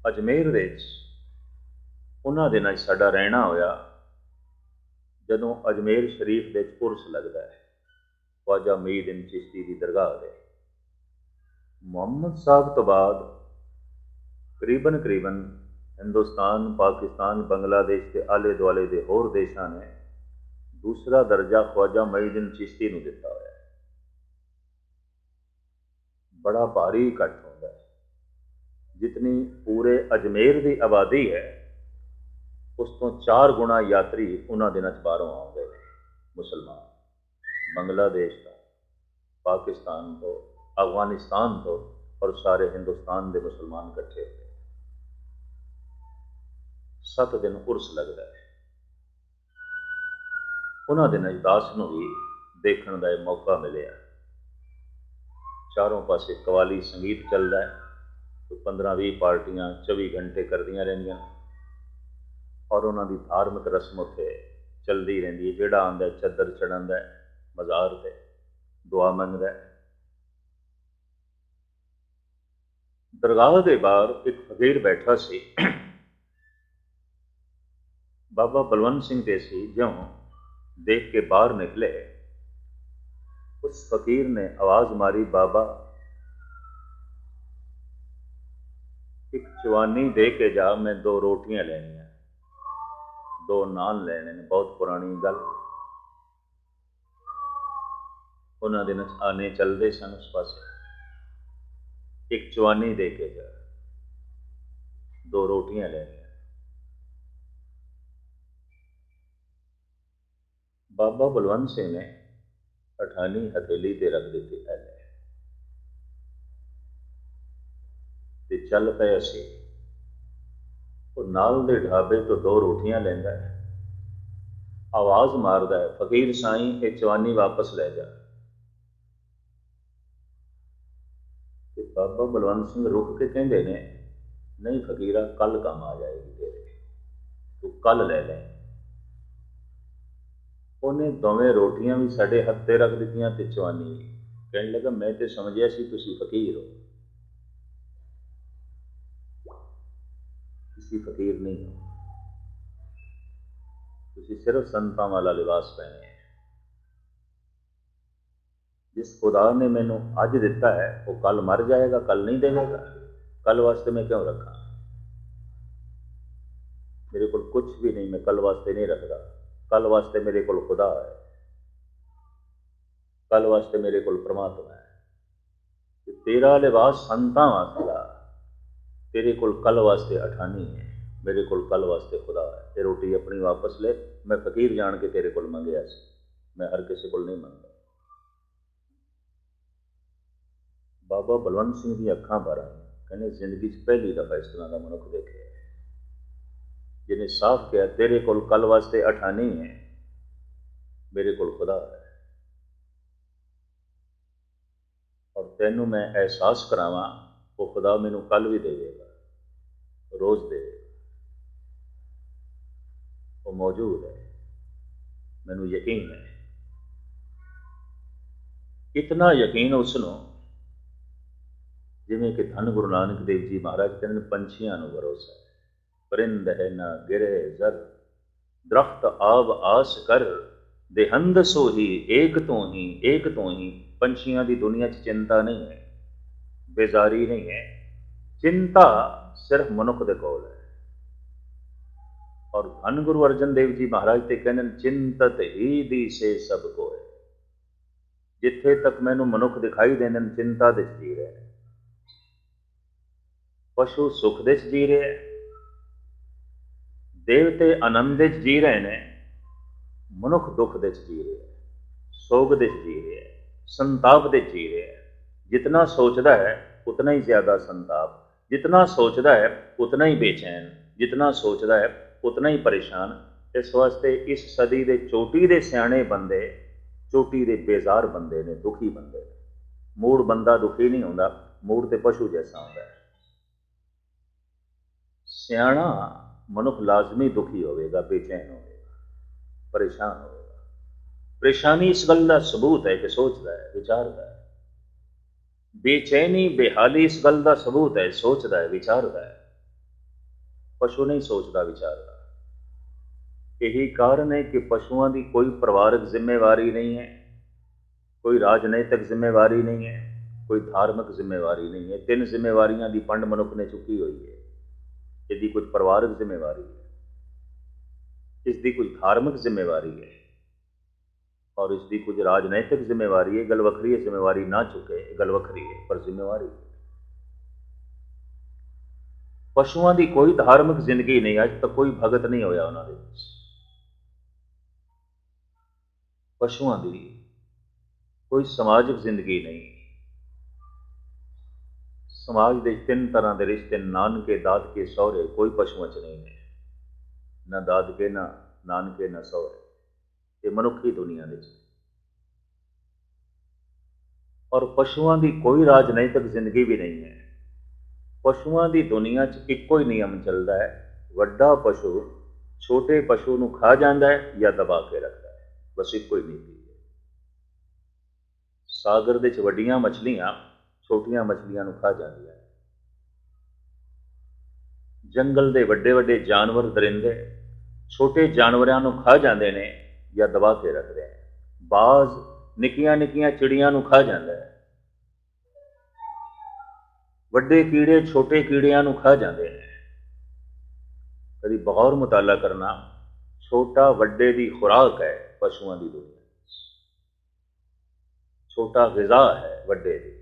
ਅਜਮੇਰ ਵਿੱਚ ਉਹਨਾਂ ਦੇ ਨਾਲ ਸਾਡਾ ਰਹਿਣਾ ਹੋਇਆ, ਜਦੋਂ ਅਜਮੇਰ ਸ਼ਰੀਫ ਦੇ ਕੁਰਸ ਲੱਗਦਾ ਹੈ। ਖਵਾਜਾ ਮੀਦੀਨ ਚਿਸ਼ਤੀ ਦੀ ਦਰਗਾਹ ਦੇ। ਮੁਹੰਮਦ ਸਾਹਿਬ ਤੋਂ ਬਾਅਦ ਕਰੀਬਨ ਕਰੀਬਨ ਹਿੰਦੁਸਤਾਨ, ਪਾਕਿਸਤਾਨ, ਬੰਗਲਾਦੇਸ਼ ਤੇ ਆਲੇ ਦੁਆਲੇ ਦੇ ਹੋਰ ਦੇਸ਼ਾਂ ਨੇ ਦੂਸਰਾ ਦਰਜਾ ਖਵਾਜਾ ਮਈਦਨ ਚਿਸ਼ਤੀ ਨੂੰ ਦਿੱਤਾ ਹੋਇਆ ਹੈ। ਬੜਾ ਭਾਰੀ ਇਕੱਠ ਹੁੰਦਾ ਹੈ। ਜਿਤਨੀ ਪੂਰੇ ਅਜਮੇਰ ਦੀ ਆਬਾਦੀ ਹੈ, ਉਸ ਤੋਂ 4 ਗੁਣਾ ਯਾਤਰੀ ਉਹਨਾਂ ਦਿਨਾਂ 'ਚ ਬਾਹਰੋਂ ਆਉਂਦੇ ਨੇ, ਮੁਸਲਮਾਨ, ਬੰਗਲਾਦੇਸ਼ ਤੋਂ ਪਾਕਿਸਤਾਨ ਤੋਂ, ਅਫਗਾਨਿਸਤਾਨ ਤੋਂ ਔਰ ਸਾਰੇ ਹਿੰਦੁਸਤਾਨ ਦੇ ਮੁਸਲਮਾਨ ਇਕੱਠੇ ਹੁੰਦੇ ਸੱਤ ਦਿਨ ਉਰਸ ਲੱਗਦਾ ਹੈ। ਉਹਨਾਂ ਦੇ ਅਜਦਾਸ ਨੂੰ ਵੀ ਦੇਖਣ ਦਾ ਇਹ ਮੌਕਾ ਮਿਲਿਆ। ਚਾਰੋਂ ਪਾਸੇ ਕਵਾਲੀ ਸੰਗੀਤ ਚੱਲਦਾ ਹੈ 15-20 ਪਾਰਟੀਆਂ 24 ਘੰਟੇ ਕਰਦੀਆਂ ਰਹਿੰਦੀਆਂ ਔਰ ਉਹਨਾਂ ਦੀ ਧਾਰਮਿਕ ਰਸਮ ਉੱਤੇ ਚੱਲਦੀ ਰਹਿੰਦੀ ਹੈ। ਜਿਹੜਾ ਆਂਦਾ ਚੱਦਰ ਚੜਾਂਦਾ ਮਜ਼ਾਰ ਤੇ ਦੁਆ ਮੰਗਦਾ ਦਰਗਾਹ ਦੇ ਬਾਹਰ ਇੱਕ ਫਕੀਰ ਬੈਠਾ ਸੀ। ਬਾਬਾ ਬਲਵੰਤ ਸਿੰਘ ਦੇ ਸੀ ਜਿਉਂ ਦੇਖ ਕੇ ਬਾਹਰ ਨਿਕਲੇ ਉਸ ਫਕੀਰ ਨੇ ਆਵਾਜ਼ ਮਾਰੀ ਬਾਬਾ ਇੱਕ ਚਵਾਨੀ ਦੇ ਕੇ ਜਾ ਮੈਂ ਦੋ ਰੋਟੀਆਂ ਲੈਣੀਆਂ ਦੋ ਨਾਨ ਲੈਣੇ ਨੇ ਬਹੁਤ ਪੁਰਾਣੀ ਗੱਲ ਉਹਨਾਂ ਦੇ ਨਚਾਨੇ ਚੱਲਦੇ ਸਨ ਉਸ ਪਾਸੇ ਇੱਕ ਚਵਾਨੀ ਦੇ ਕੇ ਜਾ ਦੋ ਰੋਟੀਆਂ ਲੈਣੀਆਂ ਬਾਬਾ ਬਲਵੰਤ ਸਿੰਘ ਨੇ ਅਠਾਨੀ ਹਥੇਲੀ ਤੇ ਰੱਖ ਦਿੱਤੀ ਐ ਤੇ ਚੱਲ ਪਏ ਅਸੀਂ। ਉਹ ਨਾਲ ਦੇ ਢਾਬੇ ਤੋਂ ਦੋ ਰੋਟੀਆਂ ਲੈਂਦਾ ਹੈ। ਆਵਾਜ਼ ਮਾਰਦਾ ਹੈ, ਫਕੀਰ ਸਾਈਂ, ਇਹ ਚਵਾਨੀ ਵਾਪਸ ਲੈ ਜਾ। ਤੇ ਬਾਬਾ ਬਲਵੰਤ ਸਿੰਘ ਰੁਕ ਕੇ ਕਹਿੰਦੇ ਨੇ, ਨਹੀਂ ਫਕੀਰਾ ਕੱਲ ਕੰਮ ਆ ਜਾਏਗੀ ਤੇਰੇ। ਤੂੰ ਕੱਲ ਲੈ ਲੈ। ਉਹਨੇ ਦੋਵੇਂ ਰੋਟੀਆਂ ਵੀ ਸਾਡੇ ਹੱਥ ਤੇ ਰੱਖ ਦਿੱਤੀਆਂ ਤੇ ਚਵਾਨੀ ਵੀ। ਕਹਿਣ ਲੱਗਾ, ਮੈਂ ਤੇ ਸਮਝਿਆ ਸੀ ਤੁਸੀਂ ਫਕੀਰ ਹੋ। ਤੁਸੀਂ ਫਕੀਰ ਨਹੀਂ ਹੋ। ਤੁਸੀਂ ਸਿਰਫ ਸੰਤਾਂ ਵਾਲਾ ਲਿਬਾਸ ਪਹਿਨੇ ਹੈ ਜਿਸ ਖੁਦਾ ਨੇ ਮੈਨੂੰ ਅੱਜ ਦਿੱਤਾ ਹੈ, ਉਹ ਕੱਲ ਮਰ ਜਾਏਗਾ, ਕੱਲ ਨਹੀਂ ਦੇਵੇਗਾ। ਕੱਲ ਵਾਸਤੇ ਮੈਂ ਕਿਉਂ ਰੱਖਾਂ? ਮੇਰੇ ਕੋਲ ਕੁਝ ਵੀ ਨਹੀਂ, ਮੈਂ ਕੱਲ ਵਾਸਤੇ ਨਹੀਂ ਰੱਖਦਾ। ਕੱਲ ਵਾਸਤੇ ਮੇਰੇ ਕੋਲ ਖੁਦਾ ਹੈ ਕੱਲ ਵਾਸਤੇ ਮੇਰੇ ਕੋਲ ਪ੍ਰਮਾਤਮਾ ਹੈ ਤੇ ਤੇਰਾ ਲਿਬਾਸ ਸੰਤਾਂ ਵਾਸਤੇ ਤੇਰੇ ਕੋਲ ਕੱਲ ਵਾਸਤੇ ਅਠਾਨੀ ਹੈ ਮੇਰੇ ਕੋਲ ਕੱਲ ਵਾਸਤੇ ਖੁਦਾ ਹੈ ਇਹ ਰੋਟੀ ਆਪਣੀ ਵਾਪਸ ਲੈ ਮੈਂ ਫਕੀਰ ਜਾਣ ਕੇ ਤੇਰੇ ਕੋਲ ਮੰਗਿਆ ਸੀ ਮੈਂ ਹਰ ਕਿਸੇ ਕੋਲ ਨਹੀਂ ਮੰਗਦਾ ਬਾਬਾ ਬਲਵੰਤ ਸਿੰਘ ਦੀ ਅੱਖਾਂ ਭਰ ਆਈਆਂ ਕਹਿੰਦੇ ਜ਼ਿੰਦਗੀ 'ਚ ਪਹਿਲੀ ਦਫਾ ਇਸ ਤਰ੍ਹਾਂ ਦਾ ਮਨੁੱਖ ਦੇਖਿਆ ਜਿਹਨੇ ਸਾਫ਼ ਕਿਹਾ, ਤੇਰੇ ਕੋਲ ਕੱਲ ਵਾਸਤੇ ਅਠਾਨੀ ਹੈ। ਮੇਰੇ ਕੋਲ ਖੁਦਾ ਹੈ। ਔਰ ਤੈਨੂੰ ਮੈਂ ਅਹਿਸਾਸ ਕਰਾਵਾਂ, ਉਹ ਖੁਦਾ ਮੈਨੂੰ ਕੱਲ ਵੀ ਦੇਵੇਗਾ, ਰੋਜ਼ ਦੇਵੇਗਾ। ਉਹ ਮੌਜੂਦ ਹੈ। ਮੈਨੂੰ ਯਕੀਨ ਹੈ। ਇਤਨਾ ਯਕੀਨ ਉਸ ਨੂੰ ਜਿਵੇਂ ਕਿ ਧੰਨ ਗੁਰੂ ਨਾਨਕ ਦੇਵ ਜੀ ਮਹਾਰਾਜ ਕਹਿੰਦੇ ਪੰਛੀਆਂ ਨੂੰ ਭਰੋਸਾ ਹੈ। ਪਰਿੰਦ ਹੈ ਨਾ ਗਿਰੇ ਜ਼ਰ। ਦਰਖਤ ਆਬ ਆਸ ਕਰ, ਦੇਹੰਦ ਸੋਹੀ ਏਕ ਤੋਂ ਹੀ ਏਕ ਤੋਂ ਹੀ ਪੰਛੀਆਂ ਦੀ ਦੁਨੀਆ 'ਚ ਚਿੰਤਾ ਨਹੀਂ ਹੈ, ਬੇਜ਼ਾਰੀ ਨਹੀਂ ਹੈ। ਚਿੰਤਾ ਸਿਰਫ ਮਨੁੱਖ ਦੇ ਕੋਲ ਹੈ। ਔਰ ਧੰਨ ਗੁਰੂ ਅਰਜਨ ਦੇਵ ਜੀ ਮਹਾਰਾਜ ਤੇ ਕਹਿੰਦੇ ਨੇ, ਚਿੰਤਤ ਹੀ ਦੀ ਸੇ ਸਭ ਕੋਏ ਜਿੱਥੇ ਤੱਕ ਮੈਨੂੰ ਮਨੁੱਖ ਦਿਖਾਈ ਦੇਣ ਚਿੰਤਾ ਦੇ ਜੀ ਰਹੇ ਪਸ਼ੂ ਸੁਖ ਦੇ ਜੀ ਰਹੇ ਦੇਵਤੇ ਆਨੰਦ ਦੇ ਜੀ ਰਹੇ ਨੇ, ਮਨੁੱਖ ਦੁੱਖ ਦੇ ਜੀ ਰਿਹਾ ਸੋਗ ਦੇ ਜੀ ਰਿਹਾ ਸੰਤਾਪ ਦੇ ਜੀ ਰਿਹਾ ਜਿਤਨਾ ਸੋਚਦਾ ਹੈ, ਉਤਨਾ ਹੀ ਜ਼ਿਆਦਾ ਸੰਤਾਪ। ਜਿਤਨਾ ਸੋਚਦਾ ਹੈ, ਉਤਨਾ ਹੀ ਬੇਚੈਨ। ਜਿਤਨਾ ਸੋਚਦਾ ਹੈ, ਉਤਨਾ ਹੀ ਪਰੇਸ਼ਾਨ। ਇਸ ਵਾਸਤੇ ਇਸ ਸਦੀ ਦੇ ਚੋਟੀ ਦੇ ਸਿਆਣੇ ਬੰਦੇ, ਚੋਟੀ ਦੇ ਬੇਜ਼ਾਰ ਬੰਦੇ ਨੇ, ਦੁਖੀ ਬੰਦੇ ਨੇ। ਮੂੜ ਬੰਦਾ ਦੁਖੀ ਨਹੀਂ ਹੁੰਦਾ, ਮੂੜ ਤੇ ਪਸ਼ੂ ਜੈਸਾ ਹੁੰਦਾ ਹੈ। ਸਿਆਣਾ ਮਨੁੱਖ ਲਾਜ਼ਮੀ ਦੁਖੀ ਹੋਵੇਗਾ, ਬੇਚੈਨ ਹੋਵੇਗਾ, ਪਰੇਸ਼ਾਨ ਹੋਵੇਗਾ। ਪਰੇਸ਼ਾਨੀ ਇਸ ਗੱਲ ਦਾ ਸਬੂਤ ਹੈ ਕਿ ਸੋਚਦਾ ਹੈ, ਵਿਚਾਰਦਾ ਹੈ। ਬੇਚੈਨੀ, ਬੇਹਾਲੀ ਇਸ ਗੱਲ ਦਾ ਸਬੂਤ ਹੈ, ਸੋਚਦਾ ਹੈ, ਵਿਚਾਰਦਾ ਹੈ। ਪਸ਼ੂ ਨਹੀਂ ਸੋਚਦਾ, ਵਿਚਾਰਦਾ ਇਹੀ ਕਾਰਨ ਹੈ ਕਿ ਪਸ਼ੂਆਂ ਦੀ ਕੋਈ ਪਰਿਵਾਰਕ ਜ਼ਿੰਮੇਵਾਰੀ ਨਹੀਂ ਹੈ, ਕੋਈ ਰਾਜਨੀਤਿਕ ਜ਼ਿੰਮੇਵਾਰੀ ਨਹੀਂ ਹੈ, ਕੋਈ ਧਾਰਮਿਕ ਜ਼ਿੰਮੇਵਾਰੀ ਨਹੀਂ ਹੈ। ਤਿੰਨ ਜ਼ਿੰਮੇਵਾਰੀਆਂ ਦੀ ਪੰਡ ਮਨੁੱਖ ਨੇ ਚੁੱਕੀ ਹੋਈ ਹੈ। ਇਹਦੀ ਕੁਝ ਪਰਿਵਾਰਕ ਜ਼ਿੰਮੇਵਾਰੀ ਹੈ ਇਸ ਦੀ ਕੁਝ ਧਾਰਮਿਕ ਜ਼ਿੰਮੇਵਾਰੀ ਹੈ ਔਰ ਇਸ ਦੀ ਕੁਝ ਰਾਜਨੀਤਿਕ ਜ਼ਿੰਮੇਵਾਰੀ ਹੈ ਗੱਲ ਵੱਖਰੀ ਹੈ ਜ਼ਿੰਮੇਵਾਰੀ ਨਾ ਚੁੱਕੇ ਇਹ ਗੱਲ ਵੱਖਰੀ ਹੈ ਪਰ ਜ਼ਿੰਮੇਵਾਰੀ ਪਸ਼ੂਆਂ ਦੀ ਕੋਈ ਧਾਰਮਿਕ ਜ਼ਿੰਦਗੀ ਨਹੀਂ ਅੱਜ ਤੱਕ ਕੋਈ ਭਗਤ ਨਹੀਂ ਹੋਇਆ ਉਹਨਾਂ ਦੇ ਵਿੱਚ ਪਸ਼ੂਆਂ ਦੀ ਕੋਈ ਸਮਾਜਿਕ ਜ਼ਿੰਦਗੀ ਨਹੀਂ ਸਮਾਜ ਦੇ ਤਿੰਨ ਤਰ੍ਹਾਂ ਦੇ ਰਿਸ਼ਤੇ, ਨਾਨਕੇ, ਦਾਦਕੇ, ਸਹੁਰੇ, ਕੋਈ ਪਸ਼ੂਆਂ 'ਚ ਨਹੀਂ ਨੇ। ਨਾ ਦਾਦਕੇ, ਨਾ ਨਾਨਕੇ, ਨਾ ਸਹੁਰੇ। ਇਹ ਮਨੁੱਖੀ ਦੁਨੀਆ ਦੇ 'ਚ ਔਰ ਪਸ਼ੂਆਂ ਦੀ ਕੋਈ ਰਾਜਨੀਤਿਕ ਜ਼ਿੰਦਗੀ ਵੀ ਨਹੀਂ ਹੈ। ਪਸ਼ੂਆਂ ਦੀ ਦੁਨੀਆ 'ਚ ਇੱਕੋ ਹੀ ਨਿਯਮ ਚੱਲਦਾ ਹੈ। ਵੱਡਾ ਪਸ਼ੂ ਛੋਟੇ ਪਸ਼ੂ ਨੂੰ ਖਾ ਜਾਂਦਾ ਹੈ ਜਾਂ ਦਬਾ ਕੇ ਰੱਖਦਾ ਹੈ। ਬਸ ਇੱਕੋ ਹੀ ਨੀਤੀ ਹੈ। ਸਾਗਰ ਦੇ 'ਚ ਵੱਡੀਆਂ ਮੱਛਲੀਆਂ ਛੋਟੀਆਂ ਮੱਛਲੀਆਂ ਨੂੰ ਖਾ ਜਾਂਦੀਆਂ ਜੰਗਲ ਦੇ ਵੱਡੇ ਵੱਡੇ ਜਾਨਵਰ ਦਰਿੰਦੇ ਛੋਟੇ ਜਾਨਵਰਾਂ ਨੂੰ ਖਾ ਜਾਂਦੇ ਨੇ ਜਾਂ ਦਬਾ ਕੇ ਰੱਖਦੇ ਨੇ। ਬਾਜ਼ ਨਿੱਕੀਆਂ ਨਿੱਕੀਆਂ ਚਿੜੀਆਂ ਨੂੰ ਖਾ ਜਾਂਦਾ ਹੈ। ਵੱਡੇ ਕੀੜੇ ਛੋਟੇ ਕੀੜਿਆਂ ਨੂੰ ਖਾ ਜਾਂਦੇ ਨੇ। ਕਦੀ ਬਗੌਰ ਮੁਤਾਲਾ ਕਰਨਾ ਛੋਟਾ ਵੱਡੇ ਦੀ ਖੁਰਾਕ ਹੈ ਪਸ਼ੂਆਂ ਦੀ ਦੁਨੀਆ ਛੋਟਾ ਗਿਜ਼ਾ ਹੈ ਵੱਡੇ ਦੀ।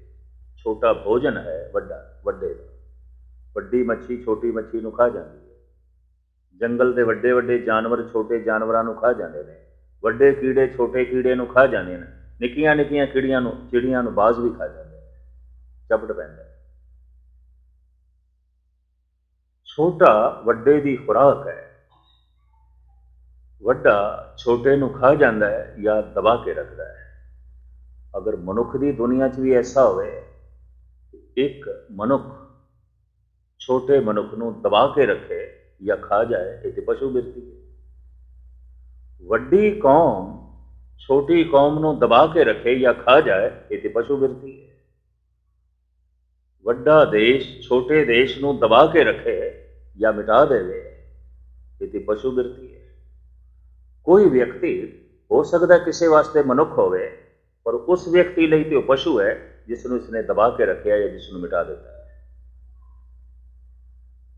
ਛੋਟਾ ਭੋਜਨ ਹੈ, ਵੱਡਾ, ਵੱਡੇ ਦਾ। ਵੱਡੀ ਮੱਛੀ ਛੋਟੀ ਮੱਛੀ ਨੂੰ ਖਾ ਜਾਂਦੀ ਹੈ। ਜੰਗਲ ਦੇ ਵੱਡੇ ਵੱਡੇ ਜਾਨਵਰ ਛੋਟੇ ਜਾਨਵਰਾਂ ਨੂੰ ਖਾ ਜਾਂਦੇ ਨੇ। ਵੱਡੇ ਕੀੜੇ ਛੋਟੇ ਕੀੜੇ ਨੂੰ ਖਾ ਜਾਂਦੇ ਨੇ। ਨਿੱਕੀਆਂ ਨਿੱਕੀਆਂ ਕੀੜੀਆਂ ਨੂੰ, ਚਿੜੀਆਂ ਨੂੰ ਬਾਜ਼ ਵੀ ਖਾ ਜਾਂਦੇ ਨੇ। ਚਪਟ ਪੈਂਦਾ ਛੋਟਾ ਵੱਡੇ ਦੀ ਖੁਰਾਕ ਹੈ। ਵੱਡਾ ਛੋਟੇ ਨੂੰ ਖਾ ਜਾਂਦਾ ਹੈ ਜਾਂ ਦਬਾ ਕੇ ਰੱਖਦਾ ਹੈ। ਅਗਰ ਮਨੁੱਖ ਦੀ ਦੁਨੀਆ 'ਚ ਵੀ ਐਸਾ ਹੋਵੇ ਇੱਕ ਮਨੁੱਖ ਛੋਟੇ ਮਨੁੱਖ ਨੂੰ ਦਬਾ ਕੇ ਰੱਖੇ ਜਾਂ ਖਾ ਜਾਏ, ਇਹ ਤੇ ਪਸ਼ੂ ਬਿਰਤੀ ਹੈ। ਵੱਡੀ ਕੌਮ ਛੋਟੀ ਕੌਮ ਨੂੰ ਦਬਾ ਕੇ ਰੱਖੇ ਜਾਂ ਖਾ ਜਾਏ, ਇਹ ਤੇ ਪਸ਼ੂ ਬਿਰਤੀ ਹੈ। ਵੱਡਾ ਦੇਸ਼ ਛੋਟੇ ਦੇਸ਼ ਨੂੰ ਦਬਾ ਕੇ ਰੱਖੇ ਜਾਂ ਮਿਟਾ ਦੇਵੇ, ਇਹ ਤੇ ਪਸ਼ੂ ਬਿਰਤੀ ਹੈ। ਕੋਈ ਵਿਅਕਤੀ, ਹੋ ਸਕਦਾ ਕਿਸੇ ਵਾਸਤੇ ਮਨੁੱਖ ਹੋਵੇ, ਪਰ ਉਸ ਵਿਅਕਤੀ ਲਈ ਤੇ ਉਹ ਪਸ਼ੂ ਹੈ ਜਿਸ ਨੂੰ ਇਸਨੇ ਦਬਾ ਕੇ ਰੱਖਿਆ ਜਾਂ ਜਿਸ ਨੂੰ ਮਿਟਾ ਦਿੱਤਾ।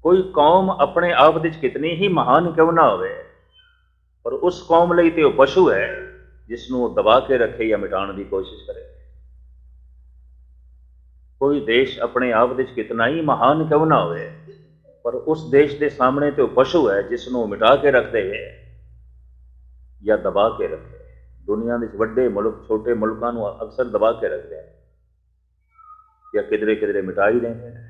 ਕੋਈ ਕੌਮ ਆਪਣੇ ਆਪ ਵਿੱਚ ਕਿਤਨੀ ਹੀ ਮਹਾਨ ਕਿਉਂ ਨਾ ਹੋਵੇ, ਪਰ ਉਸ ਕੌਮ ਲਈ ਤੇ ਉਹ ਪਸ਼ੂ ਹੈ ਜਿਸ ਨੂੰ ਉਹ ਦਬਾ ਕੇ ਰੱਖੇ ਜਾਂ ਮਿਟਾਉਣ ਦੀ ਕੋਸ਼ਿਸ਼ ਕਰੇ। ਕੋਈ ਦੇਸ਼ ਆਪਣੇ ਆਪ ਵਿੱਚ ਕਿਤਨਾ ਹੀ ਮਹਾਨ ਕਿਉਂ ਨਾ ਹੋਵੇ, ਪਰ ਉਸ ਦੇਸ਼ ਦੇ ਸਾਹਮਣੇ ਤੇ ਉਹ ਪਸ਼ੂ ਹੈ ਜਿਸ ਨੂੰ ਮਿਟਾ ਕੇ ਰੱਖਦੇ ਦੇਵੇ ਜਾਂ ਦਬਾ ਕੇ ਰੱਖੇ ਦੁਨੀਆ ਦੇ ਵੱਡੇ ਮੁਲਕ, ਛੋਟੇ ਮੁਲਕਾਂ ਨੂੰ ਅਕਸਰ ਦਬਾ ਕੇ ਰੱਖਦੇ ਹਨ। ਜਾਂ ਕਿਧਰੇ ਕਿਧਰੇ ਮਿਟਾ ਹੀ ਦਿੰਦੇ ਨੇ।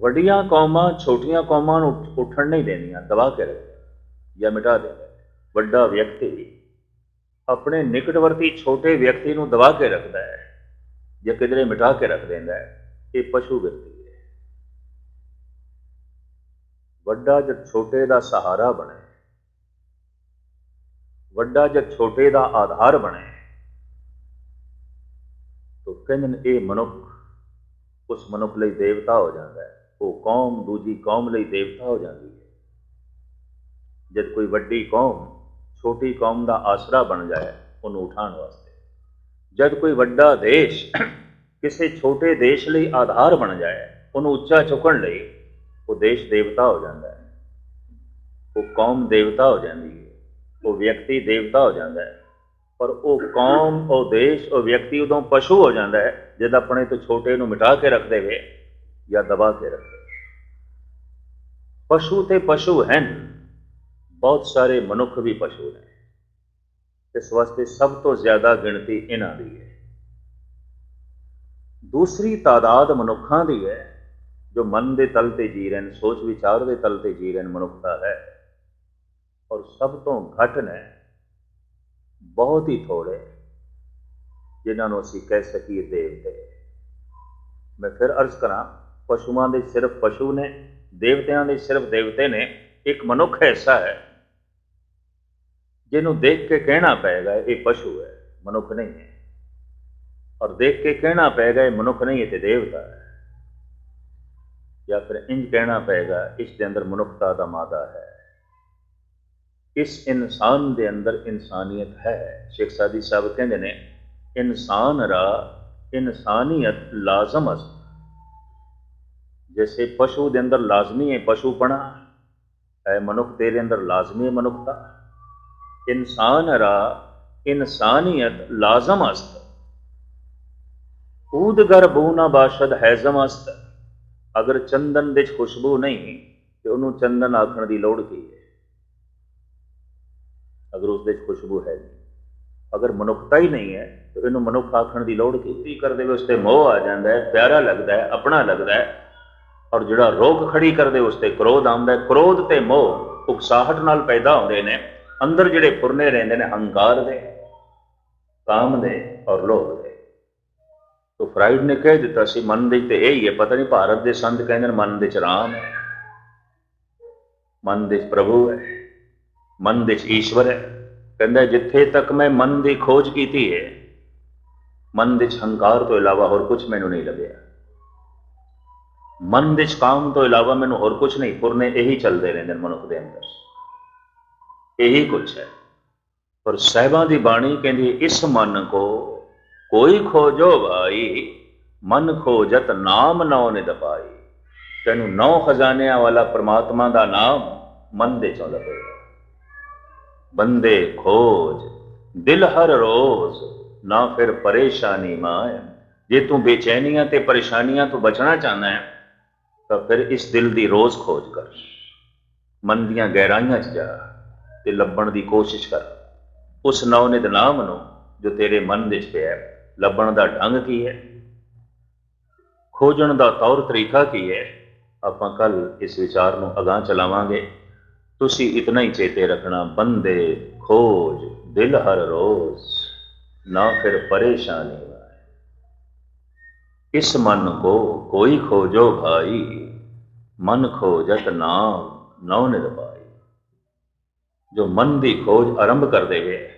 ਵੱਡੀਆਂ ਕੌਮਾਂ ਛੋਟੀਆਂ ਕੌਮਾਂ ਨੂੰ ਉੱਠਣ ਨਹੀਂ ਦੇਣੀਆਂ, ਦਬਾ ਕੇ ਰੱਖਦੇ ਜਾਂ ਮਿਟਾ ਦਿੰਦੇ ਵੱਡਾ ਵਿਅਕਤੀ ਆਪਣੇ ਨਿਕਟਵਰਤੀ ਛੋਟੇ ਵਿਅਕਤੀ ਨੂੰ ਦਬਾ ਕੇ ਰੱਖਦਾ ਹੈ ਜਾਂ ਕਿਧਰੇ ਮਿਟਾ ਕੇ ਰੱਖ ਦਿੰਦਾ ਹੈ, ਇਹ ਪਸ਼ੂ ਵਿਅਕਤੀ ਹੈ। ਵੱਡਾ ਜਦ ਛੋਟੇ ਦਾ ਸਹਾਰਾ ਬਣੇ, ਵੱਡਾ ਜਦ ਛੋਟੇ ਦਾ ਆਧਾਰ ਬਣੇ ਕਹਿੰਦੇ ਨੇ, ਇਹ ਮਨੁੱਖ ਉਸ ਮਨੁੱਖ ਲਈ ਦੇਵਤਾ ਹੋ ਜਾਂਦਾ ਹੈ। ਉਹ ਕੌਮ ਦੂਜੀ ਕੌਮ ਲਈ ਦੇਵਤਾ ਹੋ ਜਾਂਦੀ ਹੈ। ਜਦ ਕੋਈ ਵੱਡੀ ਕੌਮ ਛੋਟੀ ਕੌਮ ਦਾ ਆਸਰਾ ਬਣ ਜਾਏ ਉਹਨੂੰ ਉਠਾਉਣ ਵਾਸਤੇ। ਜਦ ਕੋਈ ਵੱਡਾ ਦੇਸ਼ ਕਿਸੇ ਛੋਟੇ ਦੇਸ਼ ਲਈ ਆਧਾਰ ਬਣ ਜਾਏ, ਉਹਨੂੰ ਉੱਚਾ ਚੁੱਕਣ ਲਈ ਉਹ ਦੇਸ਼ ਦੇਵਤਾ ਹੋ ਜਾਂਦਾ ਹੈ। ਉਹ ਕੌਮ ਦੇਵਤਾ ਹੋ ਜਾਂਦੀ ਹੈ। ਉਹ ਵਿਅਕਤੀ ਦੇਵਤਾ ਹੋ ਜਾਂਦਾ ਹੈ। ਪਰ ਉਹ ਕੌਮ, ਉਹ ਦੇਸ਼, ਉਹ ਵਿਅਕਤੀ ਉਦੋਂ ਪਸ਼ੂ ਹੋ ਜਾਂਦਾ ਹੈ, ਜਦ ਆਪਣੇ ਤੋਂ ਛੋਟੇ ਨੂੰ ਮਿਟਾ ਕੇ ਰੱਖ ਦੇਵੇ ਜਾਂ ਦਬਾ ਕੇ ਰੱਖੇ ਪਸ਼ੂ ਤੇ ਪਸ਼ੂ ਹਨ। ਬਹੁਤ ਸਾਰੇ ਮਨੁੱਖ ਵੀ ਪਸ਼ੂ ਨੇ। ਇਸ ਵਾਸਤੇ ਸਭ ਤੋਂ ਜ਼ਿਆਦਾ ਗਿਣਤੀ ਇਹਨਾਂ ਦੀ ਹੈ। ਦੂਸਰੀ ਤਾਦਾਦ ਮਨੁੱਖਾਂ ਦੀ ਹੈ, ਜੋ ਮਨ ਦੇ ਤਲ ਤੇ ਜੀ ਰਹੇ ਨੇ, ਸੋਚ ਵਿਚਾਰ ਦੇ ਤਲ ਤੇ ਜੀ ਰਹੇ ਨੇ ਮਨੁੱਖਤਾ ਹੈ। ਔਰ ਸਭ ਤੋਂ ਘੱਟ ਨੇ ਬਹੁਤ ਹੀ ਥੋੜੇ, ਜਿਨ੍ਹਾਂ ਨੂੰ ਅਸੀਂ ਕਹਿ ਸਕੀਏ ਦੇਵਤੇ। ਮੈਂ ਫਿਰ ਅਰਜ਼ ਕਰਾਂ, ਪਸ਼ੂਆਂ ਦੇ ਸਿਰਫ ਪਸ਼ੂ ਨੇ, ਦੇਵਤਿਆਂ ਦੇ ਸਿਰਫ ਦੇਵਤੇ ਨੇ, ਇੱਕ ਮਨੁੱਖ ਐਸਾ ਹੈ। ਜਿਹਨੂੰ ਦੇਖ ਕੇ ਕਹਿਣਾ ਪਏਗਾ, ਇਹ ਪਸ਼ੂ ਹੈ, ਮਨੁੱਖ ਨਹੀਂ ਹੈ। ਔਰ ਦੇਖ ਕੇ ਕਹਿਣਾ ਪਏਗਾ, ਇਹ ਮਨੁੱਖ ਨਹੀਂ ਹੈ ਤੇ ਦੇਵਤਾ ਹੈ। ਜਾਂ ਫਿਰ ਇੰਜ ਕਹਿਣਾ ਪਏਗਾ, ਇਸ ਦੇ ਅੰਦਰ ਮਨੁੱਖਤਾ ਦਾ ਮਾਦਾ ਹੈ। ਇਸ ਇਨਸਾਨ ਦੇ ਅੰਦਰ ਇਨਸਾਨੀਅਤ ਹੈ ਸ਼ੇਖ ਸਾਦੀ ਸਾਹਿਬ ਕਹਿੰਦੇ ਨੇ ਇਨਸਾਨ ਰਾ ਇਨਸਾਨੀਅਤ ਲਾਜ਼ਮ ਅਸ जैसे पशु के अंदर लाजमी है पशुपना है मनुख तेरे अंदर लाजमी है मनुखता इंसान रा इंसानियत लाजम अस्त ਊਦਗਰ ਬੂ ਨਾ ਬਾਸ਼ਦ ਹੈਜ਼ਮ ਅਸਤ ਅਗਰ ਚੰਦਨ ਦੇ 'ਚ ਖੁਸ਼ਬੂ ਨਹੀਂ ਤੇ ਉਹਨੂੰ ਚੰਦਨ ਆਖਣ ਦੀ ਲੋੜ ਕੀ ਹੈ ਅਗਰ ਉਸ ਦੇ 'ਚ ਖੁਸ਼ਬੂ ਹੈ ਅਗਰ ਮਨੁੱਖਤਾ ਹੀ ਨਹੀਂ ਹੈ, ਤਾਂ ਇਹਨੂੰ ਮਨੁੱਖ ਆਖਣ ਦੀ ਲੋੜ ਕੀ ਕੀ ਕਰਦੇ ਵੇ ਉਸ ਤੇ ਮੋਹ ਆ ਜਾਂਦਾ ਹੈ, ਪਿਆਰਾ ਲੱਗਦਾ ਹੈ, ਆਪਣਾ ਲੱਗਦਾ ਹੈ, ਔਰ ਜਿਹੜਾ ਰੋਗ ਖੜੀ ਕਰਦੇ, ਉਸ ਤੇ ਕ੍ਰੋਧ ਆਉਂਦਾ ਹੈ। ਕ੍ਰੋਧ ਤੇ ਮੋਹ ਉਕਸਾਹਟ ਨਾਲ ਪੈਦਾ ਹੁੰਦੇ ਨੇ, ਅੰਦਰ ਜਿਹੜੇ ਫੁਰਨੇ ਰਹਿੰਦੇ ਨੇ, ਹੰਕਾਰ ਦੇ, ਕਾਮ ਦੇ, ਔਰ ਲੋਭ ਦੇ। ਤੋ ਫਰਾਈਡ ਨੇ ਕਹਿ ਦਿੱਤਾ ਸੀ, ਮਨ ਦੇ ਤੇ ਇਹ ਹੀ ਹੈ, ਪਤਾ ਨਹੀਂ ਭਾਰਤ ਦੇ ਸੰਤ ਕਹਿੰਦੇ ਨੇ, ਮਨ ਦੇ ਚ ਰਾਮ ਹੈ, ਮਨ ਦੇ ਪ੍ਰਭੂ ਹੈ। ਮਨ ਵਿੱਚ ਈਸ਼ਵਰ ਹੈ। ਕਹਿੰਦਾ ਜਿੱਥੇ ਤੱਕ ਮੈਂ ਮਨ ਦੀ ਖੋਜ ਕੀਤੀ ਹੈ, ਮਨ ਵਿੱਚ ਹੰਕਾਰ ਤੋਂ ਇਲਾਵਾ ਹੋਰ ਕੁਝ ਮੈਨੂੰ ਨਹੀਂ ਲੱਗਿਆ ਮਨ ਵਿੱਚ ਕਾਮ ਤੋਂ ਇਲਾਵਾ ਮੈਨੂੰ ਹੋਰ ਕੁਝ ਨਹੀਂ, ਪੁਰਨੇ ਇਹੀ ਚੱਲਦੇ ਰਹਿੰਦੇ ਮਨੁੱਖ ਦੇ ਅੰਦਰ। ਇਹੀ ਕੁਝ ਹੈ। ਪਰ ਸਹਿਬਾਂ ਦੀ ਬਾਣੀ ਕਹਿੰਦੀ ਇਸ ਮਨ ਕੋ ਕੋਈ ਖੋਜੋ ਭਾਈ ਮਨ ਖੋਜਤ ਨਾਮ ਨੌ ਨੇ ਪਾਈ। ਤੈਨੂੰ ਨੌ ਖਜ਼ਾਨਿਆਂ ਵਾਲਾ ਪ੍ਰਮਾਤਮਾ ਦਾ ਨਾਮ ਮਨ ਦੇ ਚੋਂ ਲੱਭੇਗਾ। ਬੰਦੇ ਖੋਜ, ਦਿਲ ਹਰ ਰੋਜ਼, ਨਾ ਫਿਰ ਪਰੇਸ਼ਾਨੀ ਮਾਇਆ ਜੇ ਤੂੰ ਬੇਚੈਨੀਆਂ ਤੇ ਪਰੇਸ਼ਾਨੀਆਂ ਤੋਂ ਬਚਣਾ ਚਾਹੁੰਦਾ ਹੈ, ਤਾਂ ਫਿਰ ਇਸ ਦਿਲ ਦੀ ਰੋਜ਼ ਖੋਜ ਕਰ। ਮਨ ਦੀਆਂ ਗਹਿਰਾਈਆਂ 'ਚ ਜਾ ਤੇ ਲੱਭਣ ਦੀ ਕੋਸ਼ਿਸ਼ ਕਰ। ਉਸ ਨੌਨਿਤ ਨਾਮ ਨੂੰ ਜੋ ਤੇਰੇ ਮਨ ਵਿੱਚ ਪਿਆ ਹੈ, ਲੱਭਣ ਦਾ ਢੰਗ ਕੀ ਹੈ? ਖੋਜਣ ਦਾ ਤੌਰ ਤਰੀਕਾ ਕੀ ਹੈ? ਆਪਾਂ ਕੱਲ ਇਸ ਵਿਚਾਰ ਨੂੰ ਅਗਾਹ ਚਲਾਵਾਂਗੇ। ਤੁਸੀਂ ਇਤਨਾ ਹੀ ਚੇਤੇ ਰੱਖਣਾ, ਬੰਦੇ, ਖੋਜ, ਦਿਲ ਹਰ ਰੋਜ਼। ਨਾ ਫਿਰ ਪਰੇਸ਼ਾਨੀ ਆਏ। ਇਸ ਮਨ ਕੋ ਕੋਈ ਖੋਜੋ ਭਾਈ, ਮਨ ਖੋਜਤ ਨਾਮ ਨਉ ਨਿਰਭਾਈ ਜੋ ਮਨ ਦੀ ਖੋਜ ਆਰੰਭ ਕਰ ਦੇਵੇ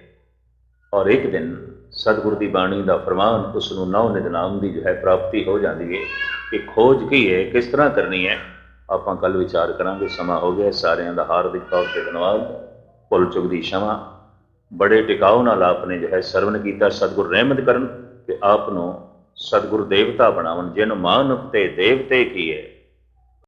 ਔਰ ਇੱਕ ਦਿਨ ਸਤਿਗੁਰ ਦੀ ਬਾਣੀ ਦਾ ਫਰਮਾਨ ਉਸ ਨੂੰ ਨਉ ਨਿਦਨਾਮ ਦੀ ਜੋ ਹੈ ਪ੍ਰਾਪਤੀ ਹੋ ਜਾਂਦੀ ਹੈ, ਕਿ ਖੋਜ ਕੀ ਹੈ, ਕਿਸ ਤਰ੍ਹਾਂ ਕਰਨੀ ਹੈ ਆਪਾਂ ਕੱਲ ਵਿਚਾਰ ਕਰਾਂਗੇ, ਸਮਾਂ ਹੋ ਗਿਆ, ਸਾਰਿਆਂ ਦਾ ਹਾਰਦਿਕ ਤੌਰ ਤੇ ਧੰਨਵਾਦ। ਭੁੱਲ ਚੁੱਕ ਦੀ ਸ਼ਮਾ, ਬੜੇ ਟਿਕਾਉ ਨਾਲ ਆਪਨੇ ਜੋ ਹੈ ਸਰਵਨ ਕੀਤਾ ਸਤਿਗੁਰ ਰਹਿਮਤ ਕਰਨ ਕਿ ਆਪ ਨੂੰ ਸਤਿਗੁਰ ਦੇਵਤਾ ਬਣਾਉਣ, ਜਿਨ ਮਾਨੁਖ ਤੇ ਦੇਵਤੇ ਕੀਏ।